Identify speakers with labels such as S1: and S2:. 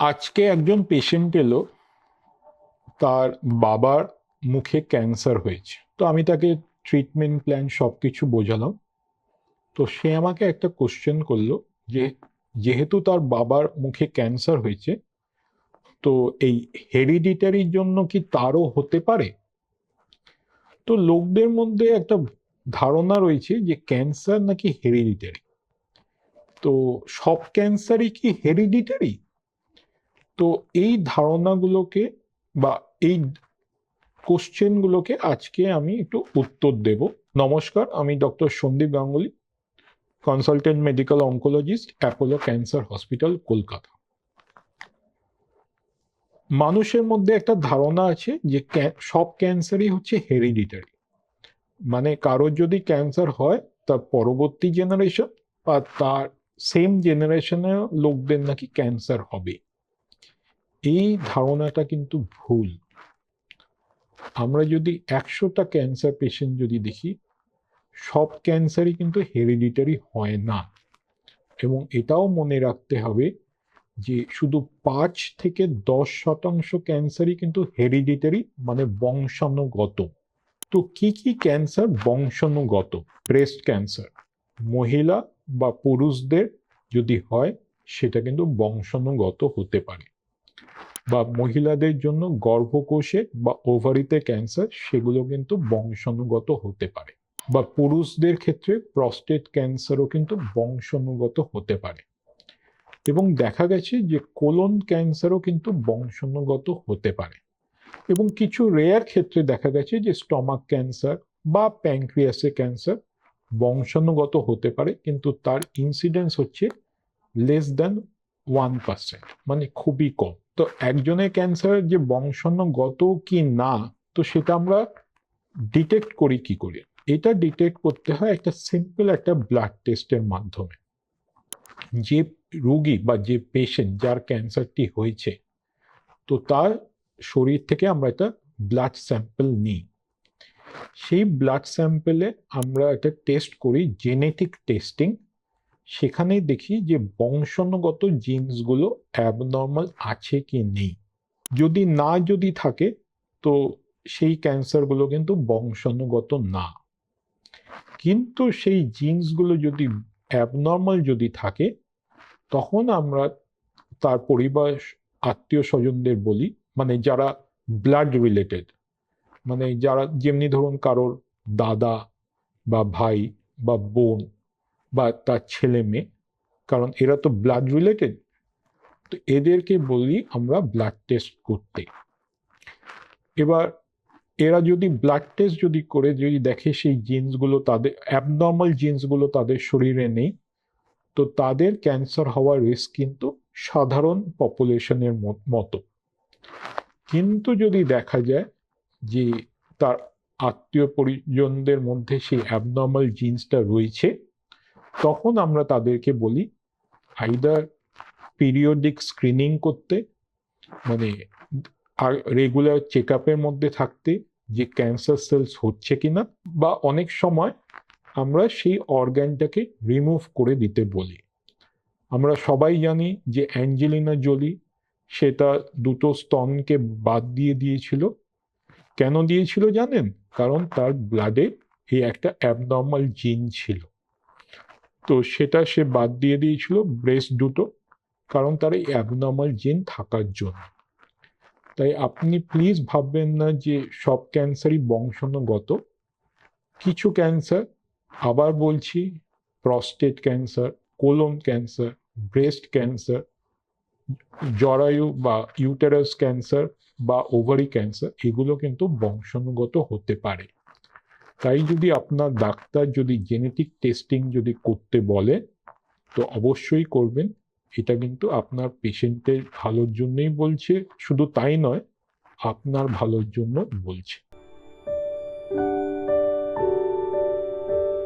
S1: আজকে একজন পেশেন্ট এলো, তার বাবার মুখে ক্যান্সার হয়েছে। তো আমি তাকে ট্রিটমেন্ট প্ল্যান সব কিছু বোঝালাম। তো সে আমাকে একটা কোশ্চেন করল যে, যেহেতু তার বাবার মুখে ক্যান্সার হয়েছে, তো এই হেরিডিটারির জন্য কি তারও হতে পারে? তো লোকদের মধ্যে একটা ধারণা রয়েছে যে ক্যান্সার নাকি হেরিডিটারি তো সব ক্যান্সারই কি হেরিডিটারি তো এই ধারণাগুলোকে বা এই কোশ্চেনগুলোকে আজকে আমি একটু উত্তর দেব। নমস্কার, আমি doctor Sandeep Ganguly, consultant medical oncologist Apollo cancer hospital, Kolkata. মানুষের মধ্যে একটা ধারণা আছে যে সব ক্যান্সারই হচ্ছে হেরিডিটারি। মানে কারোর যদি ক্যান্সার হয়, তার পরবর্তী জেনারেশন বা তার সেম জেনারেশনের লোকদের নাকি ক্যান্সার হবে। এই ধারণাটা কিন্তু ভুল। আমরা যদি একশোটা ক্যান্সার পেশেন্ট যদি দেখি, সব ক্যান্সারই কিন্তু হেরিডিটারি হয় না। এবং এটাও মনে রাখতে হবে যে শুধু পাঁচ থেকে দশ শতাংশ ক্যান্সারই কিন্তু হেরিডিটারি মানে বংশানুগত। তো কি কি ক্যান্সার বংশানুগত? ব্রেস্ট ক্যান্সার মহিলা বা পুরুষদের যদি হয়, সেটা কিন্তু বংশানুগত হতে পারে। বা মহিলাদের জন্য গর্ভকোষে বা ওভারিতে ক্যান্সার সেগুলো কিন্তু বংশানুগত হতে পারে। বা পুরুষদের ক্ষেত্রে প্রস্টেট ক্যান্সারও কিন্তু বংশানুগত হতে পারে। এবং দেখা গেছে যে কোলন ক্যান্সারও কিন্তু বংশানুগত হতে পারে। এবং কিছু রেয়ার ক্ষেত্রে দেখা গেছে যে স্টমাক ক্যান্সার বা প্যাঙ্ক্রিয়াসে ক্যান্সার বংশানুগত হতে পারে, কিন্তু তার ইনসিডেন্স হচ্ছে লেস দ্যান ওয়ান পার্সেন্ট মানে খুবই কম। তো একজনের ক্যান্সার যে বংশানুগত কি না, তো সেটা আমরা ডিটেক্ট করি কি করে? এটা ডিটেক্ট করতে হয় একটা সিম্পল একটা ব্লাড টেস্টের মাধ্যমে। যে রোগী বা যে পেশেন্ট যার ক্যান্সারটি হয়েছে, তো তার শরীর থেকে আমরা একটা ব্লাড স্যাম্পল নিই। সেই ব্লাড স্যাম্পলে আমরা একটা টেস্ট করি জেনেটিক টেস্টিং সেখানে দেখি যে বংশানুগত জিন্সগুলো অ্যাবনর্মাল আছে কি নেই। যদি না যদি থাকে, তো সেই ক্যান্সারগুলো কিন্তু বংশানুগত না। কিন্তু সেই জিন্সগুলো যদি অ্যাবনর্মাল যদি থাকে, তখন আমরা তার পরিবার, আত্মীয় স্বজনদের বলি মানে যারা ব্লাড রিলেটেড মানে যারা যেমনি ধরুন কারোর দাদা বা ভাই বা বোন বা তার ছেলে মেয়ে, কারণ এরা তো ব্লাড রিলেটেড তো এদেরকে বলি আমরা ব্লাড টেস্ট করতে। এবার এরা যদি ব্লাড টেস্ট যদি করে, যদি দেখে সেই জিন্সগুলো তাদের অ্যাবনর্মাল জিন্সগুলো তাদের শরীরে নেই, তো তাদের ক্যান্সার হওয়ার রিস্ক কিন্তু সাধারণ পপুলেশনের মতো কিন্তু যদি দেখা যায় যে তার আত্মীয় পরিজনদের মধ্যে সেই অ্যাবনর্মাল জিন্সটা রয়েছে তখন আমরা তাদেরকে বলি আইদার পিরিয়ডিক স্ক্রিনিং করতে মানে আর রেগুলার চেক আপের মধ্যে থাকতে যে ক্যান্সার সেলস হচ্ছে কিনা, বা অনেক সময় আমরা সেই অর্গ্যানটাকে রিমুভ করে দিতে বলি। আমরা সবাই জানি যে অ্যাঞ্জেলিনা জোলি সেটা দুটো স্তনকে বাদ দিয়ে দিয়েছিল। কেন দিয়েছিল জানেন? কারণ তার ব্লাডে এই একটা অ্যাবনর্মাল জিন ছিল। তো সেটা সে বাদ দিয়ে দিয়েছিল ব্রেস্ট দুটো, কারণ তার এই অ্যাবনর্মাল জিন থাকার জন্য। তাই আপনি প্লিজ ভাববেন না যে সব ক্যান্সারই বংশানুগত। কিছু ক্যান্সার, আবার বলছি prostate cancer colon cancer breast cancer জরায়ু বা ইউটেরাস ক্যান্সার বা ওভারি ক্যান্সার এগুলো কিন্তু বংশানুগত হতে পারে। তাই যদি আপনার ডাক্তার যদি জেনেটিক টেস্টিং যদি করতে বলে, তো অবশ্যই করবেন। এটা কিন্তু আপনার পেশেন্টের ভালোর জন্যই বলছে। শুধু তাই নয়, আপনার ভালোর জন্য বলছে।